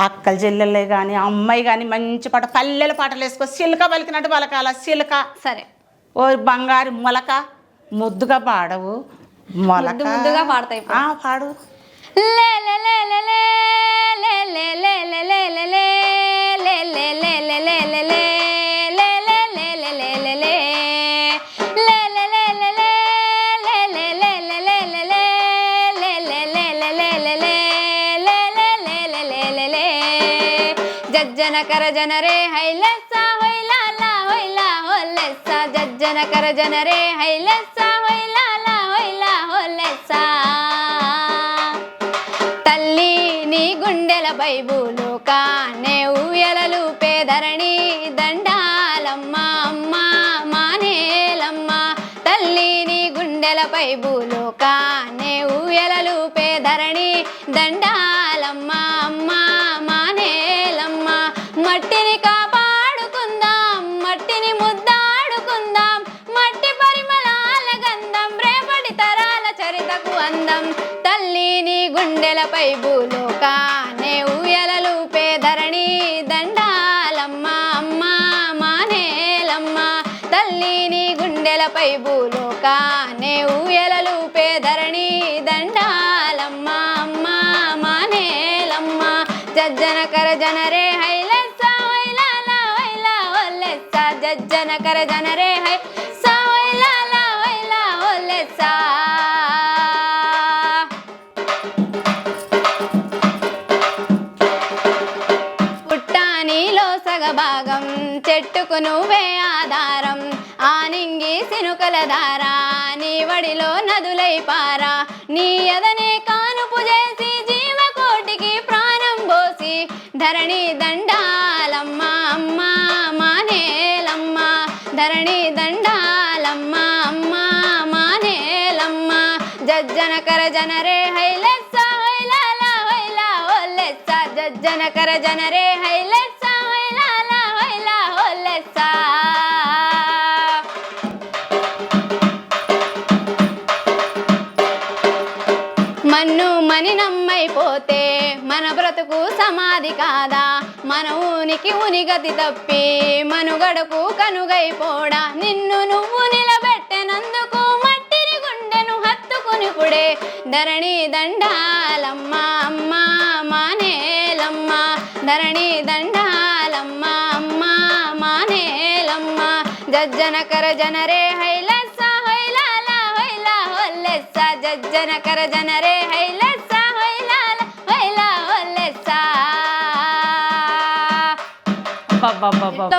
అక్కల చెల్లెళ్ళే కానీ అమ్మాయి కానీ మంచి పాట పల్లెల పాటలు వేసుకో. సిల్క పలికినట్టు పలకాల సిల్క. సరే. ఓ బంగారు మొలక ముద్దుగా పాడవు మొలక. ముద్దు ముద్దుగా పాడతా ఇప్పుడు. ఆ, పాడు. లే జనకర జనరే జన రే హైలెస్స హొయ్లాల హొయ్లా హొల్లెస్స జజ్జన కర జన రే హైలెస్స హొయ్లాల హొయ్లా హొల్లెస్స తల్లి నీ గుండెల బైబులు కానే ఊయలలు పేదరణి దండాలమ్మ అమ్మ మానేలమ్మ. తల్లి నీ గుండెల బైబులు కానే ఊయలలు పేదరణి దండాలమ్మ గుండెలపై భూలోకానే ఊయలలు పేదరణి దండాలమ్మ అమ్మ మానేలమ్మ. తల్లిని గుండెలపై భూలోకానే ఊయలలు పేదరణి దండాలమ్మ అమ్మ మానేలమ్మ. జజ్జన కర హైలెస్సా రే వైలా హైలాల హైలా జజ్జన కర సగభాగం చెట్టుకు నువ్వే ఆధారం. ఆనింగి సినుకల దారా నీ వడిలో నదులై పారా. నీ ఎదనే కానుపు చేసి జీవకోటికి ప్రాణం పోసి. ధరణి దండాలమ్మ అమ్మ మానేలమ్మ. ధరణి దండాలమ్మ అమ్మ మానేలమ్మ. జజ్జనకర జనరే జన హైలాల హైలా హొల్లెస్స జజ్జనకర జనరే జన బ్రతుకు సమాధి కాదా? మన ఉనికి ఉనిగతి తప్పి మనుగడకు కనుగైపోడా? నిన్ను నువ్వు నిలబెట్టనందుకు మట్టిని గుండెను హత్తుకునిపుడే ధరణి దండాలమ్మ అమ్మ మానేలమ్మ. ధరణి దండాలమ్మ అమ్మ మానేలమ్మ. జజ్జనకర జనరే హైలస్స హైలాల హైలా హొల్లెస్స. జజ్జనకర జనరే జన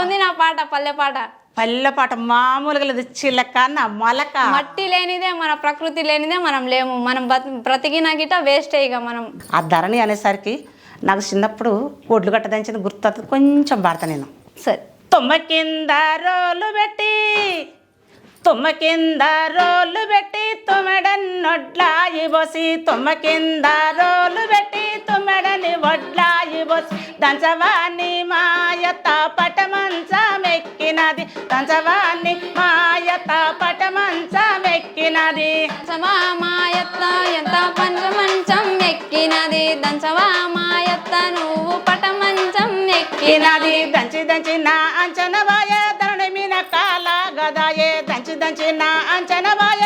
ఉంది నా పాట? పల్లె పాట. పల్లె పాట మామూలుగా లేదు. చిలక మొలక. మట్టి లేనిదే మన ప్రకృతి లేనిదే మనం లేము. మనం బ్రతికిన గిట వేస్ట్ ఇక మనం. ఆ ధరణి అనేసరికి నాకు చిన్నప్పుడు ఒడ్లు గట్ట దంచిన గుర్తు కొంచెం పాడతా నేను. సరే. తుమ్మ కింద రోలు పెట్టి తుమ్మ కింద రోలు పెట్టి తుమ్మెడన్నొడ్లాయి బోసి తుమ్మ కింద రోలు పెట్టి. తుమ్మెడని వడ్లాయి బోసి దంచవాణి మాయత పటమంచమెక్కినది దంచవాణి మాయత పటమంచమెక్కినది దంచవా మాయత్త ఎంత పంచమంచం ఎక్కినది దంచవా మాయత్త నువ్వు పటమంచం ఎక్కినది ఎక్కినది దంచి దంచి నా అంచనవాయ ధరణి మీన కాల గదాయే దంచి దంచి నా అంచనవాయ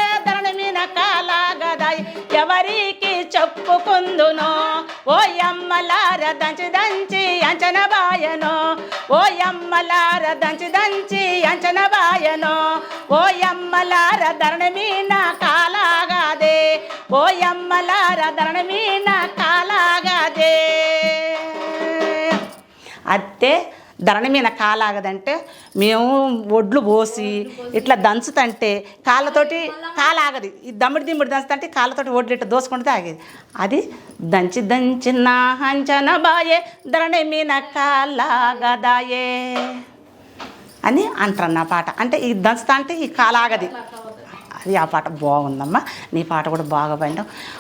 ఓ అమ్మలార దంచి దంచి అంచన బాయను. ఓ అమ్మలార దంచి దంచి అంచన బాయను. ఓ అమ్మలార ధరణ మీన కాలాగాదే. ఓ అమ్మలార ధరణ మీన కాలాగాదే. అత్తే ధరణి మీద కాలాగదంటే మేము ఒడ్లు పోసి ఇట్లా దంచుతంటే కాళ్ళతోటి కాలాగది. ఈ దమ్మిడి దిమ్మిడి దంచుతంటే కాళ్ళతోటి ఒడ్లు ఇట్లా దోసుకుంటే ఆగేది. అది దంచి దంచిన హంచన బాయే ధరణి మీద కాలాగదాయే అని అంటారు నా పాట. అంటే ఈ దంచుతా అంటే ఈ కాలాగది. అది ఆ పాట బాగుందమ్మా. నీ పాట కూడా బాగా పాడినావు.